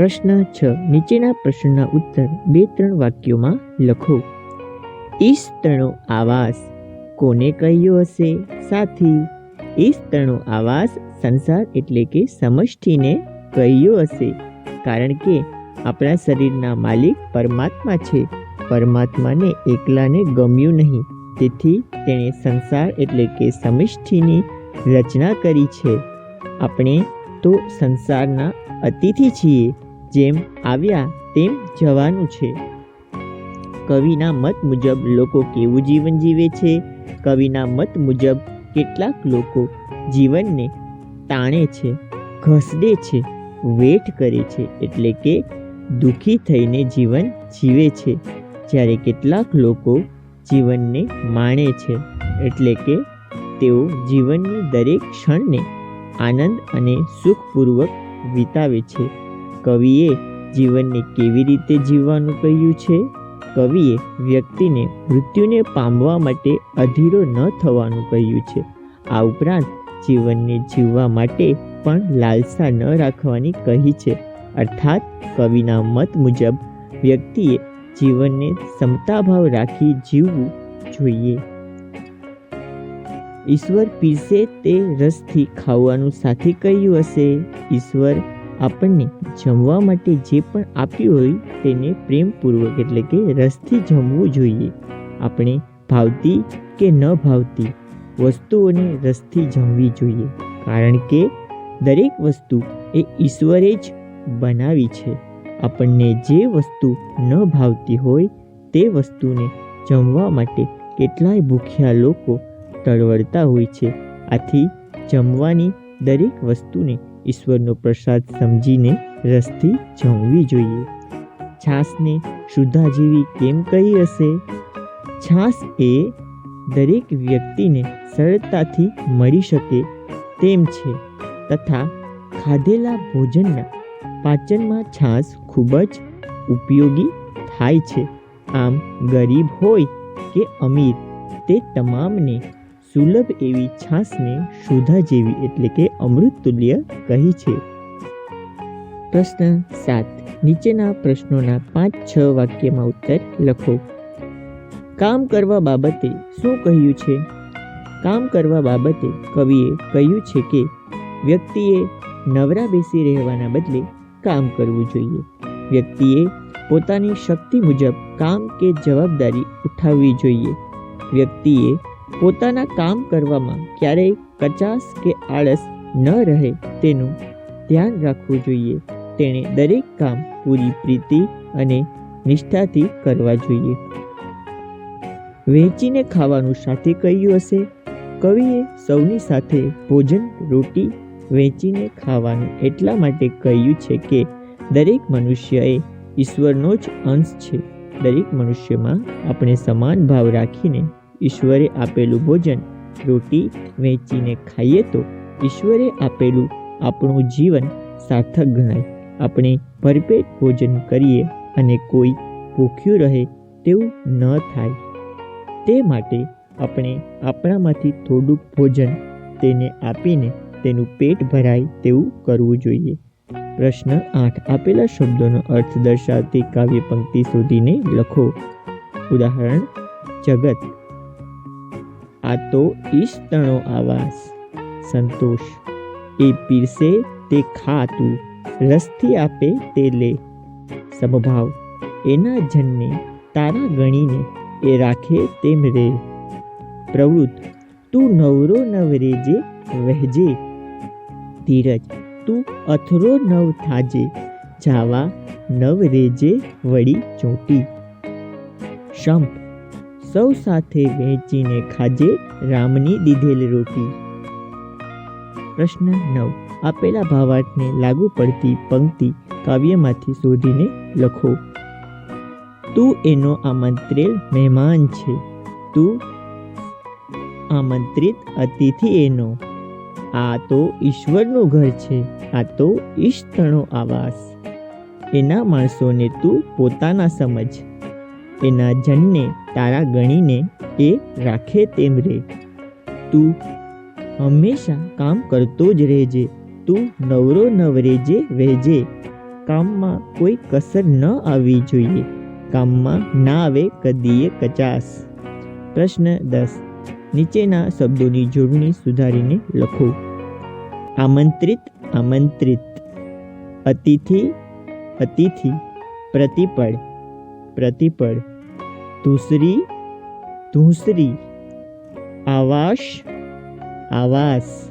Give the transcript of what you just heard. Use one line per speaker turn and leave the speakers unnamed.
પ્રશ્ન છ. નીચેના પ્રશ્નના ઉત્તર બે ત્રણ વાક્યોમાં લખો. ઈસ્તણો આવાસ કોને કહ્યો હશે? સાથી ઈસ્તણો આવાસ સંસાર એટલે કે સમષ્ટિને કહ્યો હશે. કારણ કે આપણા શરીરના માલિક પરમાત્મા છે. પરમાત્માને એકલાને ગમ્યું નહીં. તેથી તેણે સંસાર એટલે કે સમષ્ટિની રચના કરી છે. આપણે તો સંસારના અતિથિ છીએ. જેમ આવ્યા તેમ જવાનું છે. કવિના મત મુજબ લોકો કેવું જીવન જીવે છે? કવિના મત મુજબ કેટલાક લોકો જીવનને તાણે છે, ઘસડે છે, વેઠ કરે છે, એટલે કે દુઃખી થઈને જીવન જીવે છે. જ્યારે કેટલાક લોકો જીવનને માણે છે, એટલે કે તેઓ જીવનની દરેક ક્ષણને આનંદ અને સુખપૂર્વક વિતાવે છે. કવિએ જીવનને કેવી રીતે જીવવાનું કહ્યું છે? કવિએ વ્યક્તિને મૃત્યુને પામવા માટે અધીરો ન થવાનું કહ્યું છે. આ ઉપરાંત જીવનને જીવવા માટે પણ લાલસા ન રાખવાની કહી છે. અર્થાત કવિના મત મુજબ વ્યક્તિએ જીવનને સમતાભાવ રાખી જીવવું જોઈએ. ઈશ્વર પીરસે તે રસથી ખાવાનું સાથે કહ્યું હશે. ઈશ્વર આપણને જમવા માટે જે પણ આપ્યું હોય તેને પ્રેમપૂર્વક એટલે કે રસથી જમવું જોઈએ. આપણે ભાવતી કે ન ભાવતી વસ્તુઓને રસથી જમવી જોઈએ. કારણ કે દરેક વસ્તુ એ ઈશ્વરે જ બનાવી છે. આપણને જે વસ્તુ ન ભાવતી હોય તે વસ્તુને જમવા માટે કેટલાય ભૂખ્યા લોકો તળવળતા હોય છે. આથી જમવાની દરેક વસ્તુને ઈશ્વરનો પ્રસાદ સમજીને રસથી જમવી જોઈએ. છાશને શુદ્ધા જેવી કેમ કહી હશે? છાશ એ દરેક વ્યક્તિને સરળતાથી મળી શકે તેમ છે. તથા ખાધેલા ભોજનના પાચનમાં છાશ ખૂબ જ ઉપયોગી થાય છે. આમ ગરીબ હોય કે અમીર, તે તમામને સુલભ એવી છાશને શોધા જેવી એટલે કે અમૃત તુલ્ય કહી છે. પ્રશ્ન સાત. નીચેના પ્રશ્નોના પાંચ છ વાક્યમાં ઉત્તર લખો. કામ કરવા બાબતે શું કહ્યું છે? કામ કરવા બાબતે કવિએ કહ્યું છે કે, વ્યક્તિએ નવરા બેસી રહેવાના બદલે કામ કરવું જોઈએ. વ્યક્તિએ પોતાની શક્તિ મુજબ કામ કે જવાબદારી ઉઠાવવી જોઈએ. વ્યક્તિએ પોતાના કામ કરવામાં ક્યારેય કચાશ કે આળસ ન રહે તેનું ધ્યાન રાખવું જોઈએ. તેણે દરેક કામ પૂરી પ્રીતિ અને નિષ્ઠાથી કરવા જોઈએ. વહેંચીને ખાવાનું સાથે કહ્યું હશે. કવિએ સૌની સાથે ભોજન, રોટી વહેંચીને ખાવાનું એટલા માટે કહ્યું છે કે દરેક મનુષ્ય એ ઈશ્વરનો જ અંશ છે. દરેક મનુષ્યમાં આપણે સમાન ભાવ રાખીને ઈશ્વરે આપેલું ભોજન રોટી વેચીને ખાઈએ તો ઈશ્વરે આપેલું આપણું જીવન સાર્થક ગણાય. આપણે ભરપેટ ભોજન કરીએ અને કોઈ ભૂખ્યું રહે તેવું ન થાય. તે માટે આપણે આપણામાંથી થોડુંક ભોજન તેને આપીને તેનું પેટ ભરાય તેવું કરવું જોઈએ. પ્રશ્ન આઠ. આપેલા શબ્દોનો અર્થ દર્શાવતી કાવ્ય પંક્તિ શોધીને લખો. ઉદાહરણ, જગત. આ તો ઈષ્ટનો આવાસ. સંતોષ. એ પીરસે તે ખા તું રસથી આપે તે લે. સમભાવ. એના જનને તારા ગણીને એ રાખે તેમ રે. પ્રવૃત્ત. તું નવરો નવરેજે વહેજે. ધીરજ. તું અથરો નવ થાજે. જાવા નવ રેજે વળી ચોટી. શંપ સૌ સાથે વહેંચીને ખાજે રામની દીધેલ રોટી. પ્રશ્ન નવ. આપેલા ભાવાર્થને લાગુ પડતી પંક્તિ કાવ્યમાંથી શોધીને લખો. તું એનો આમંત્રેલ મહેમાન છે. તું આમંત્રિત અતિથિ એનો. આ તો ઈશ્વરનું ઘર છે. આ તો ઈષ્ટનો આવાસ. એના માણસોને તું પોતાના સમજ. એના જનને તારા ગણીને એ રાખે તેમ રે. તું હંમેશા કામ કરતો જ રહેજે. તું નવરો નવરેજે વહેજે. કામમાં કોઈ કસર ન આવવી જોઈએ. કામમાં ના આવે કદીએ કચાસ પ્રશ્ન દસ. નીચેના શબ્દોની જોડણી સુધારીને લખો. આમંત્રિત આમંત્રિત. અતિથિ અતિથિ. પ્રતિપળ. પ્રતિપળ. ધૂસરી ધૂસરી આવાસ આવાસ.